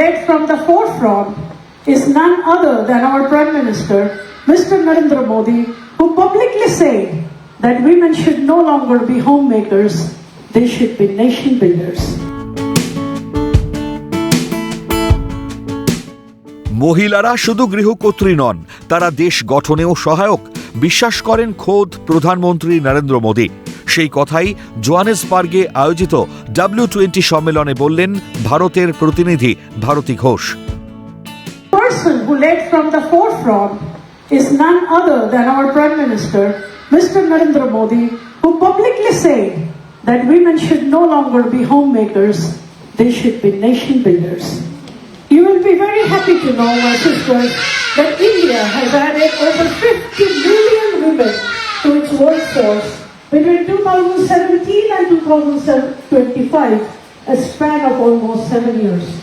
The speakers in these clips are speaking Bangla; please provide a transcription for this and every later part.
led from the forefront is none other than our Prime Minister, Mr. Narendra Modi, who publicly said that women should no longer be homemakers, they should be nation builders. মহিলারা শুধু গৃহকর্ত্রী নন তারা দেশ গঠনেও সহায়ক বিশ্বাস করেন খোদ প্রধানমন্ত্রী নরেন্দ্র মোদী সেই কথাই জোহানেসবার্গে আয়োজিত ডাব্লিউ টোয়েন্টি সম্মেলনে বললেন ভারতের প্রতিনিধি Bharati Ghosh from is none other than our Prime Minister, Mr. Narendra Modi, who publicly said that women should no longer be homemakers, they should be nation builders. You will be very happy to know, my sisters, that India has added over 50 million women to its workforce between 2017 and 2025, a span of almost seven years.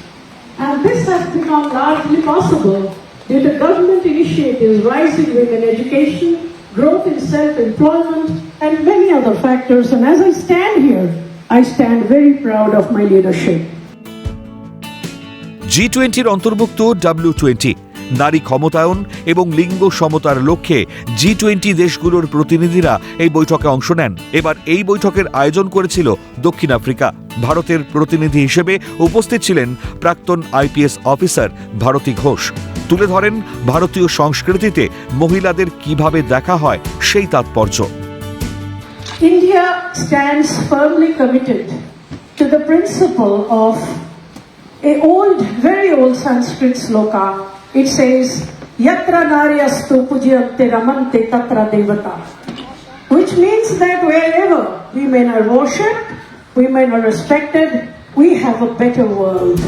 And this has become largely possible due to government initiatives, rising women education, growth in self-employment, and many other factors. And as I stand here, I stand very proud of my leadership. জি টোয়েন্টির অন্তর্ভুক্ত ডাব্লিউ টোয়েন্টি নারী ক্ষমতায়ন এবং লিঙ্গ সমতার লক্ষ্যে জি টোয়েন্টি দেশগুলোর প্রতিনিধিরা এই বৈঠকে অংশ নেন। এবার এই বৈঠকের আয়োজন করেছিল দক্ষিণ আফ্রিকা। ভারতের প্রতিনিধি হিসেবে উপস্থিত ছিলেন প্রাক্তন আইপিএস অফিসার ভারতী ঘোষ। তুলে ধরেন ভারতীয় সংস্কৃতিতে মহিলাদের কীভাবে দেখা হয় সেই তাৎপর্য। India stands firmly committed to the principle of a old, very old Sanskrit sloka. It says, Yatra naryastu pujyante ramante tatra devata. Which means that wherever women are worshipped, women are respected, we have a better world.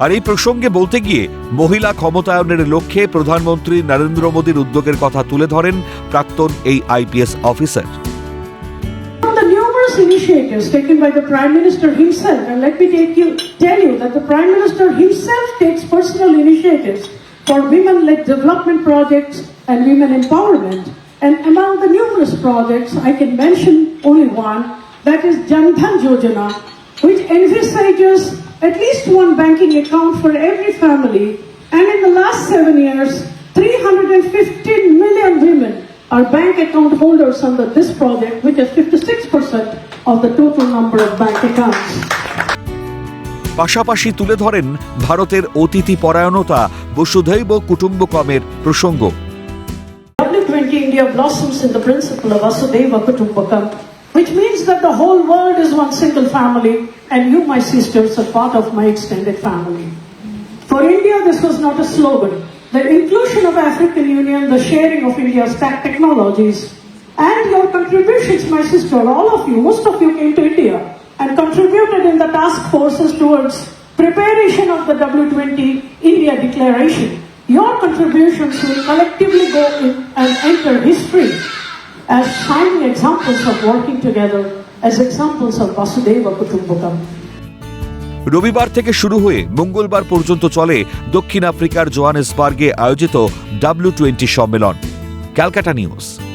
আর এই প্রসঙ্গে বলতে গিয়ে মহিলা ক্ষমতায়নের লক্ষ্যে প্রধানমন্ত্রী নরেন্দ্র মোদীর উদ্যোগের কথা তুলে ধরেন প্রাক্তন এই IPS officer numerous initiatives taken by the Prime Minister himself, and let me take you, tell you that the Prime Minister himself takes personal initiatives for women-led development projects and women empowerment. And among the numerous projects, I can mention only one, that is Jan Dhan Yojana, which envisages at least one banking account for every family. And in the last seven years, 315 million women are bank account holders under this project, which is 56% of the total number of bank accounts. পাশাপাশি তুলে ধরেন ভারতের অতিথি পরায়ণতা বসুধৈব কুটুম্বকমের প্রসঙ্গ W20 India blossoms in the principle of Vasudeva Kutumbakam, which means that the whole world is one single family, and you, my sisters, are part of my extended family. For India, this was not a slogan. The inclusion of African Union, the sharing of India's tech technologies, and your contributions, my sister, all of you, most of you came to India and contributed in the task forces towards preparation of the W20 India Declaration. Your contributions will collectively go in and enter history as shining examples of working together, as examples of Vasudeva Kutumbakam. রবিবার থেকে শুরু হয়ে মঙ্গলবার পর্যন্ত চলে দক্ষিণ আফ্রিকার জোহানেসবার্গে আয়োজিত ডাব্লিউ টোয়েন্টি সম্মেলন। ক্যালকাটা নিউজ।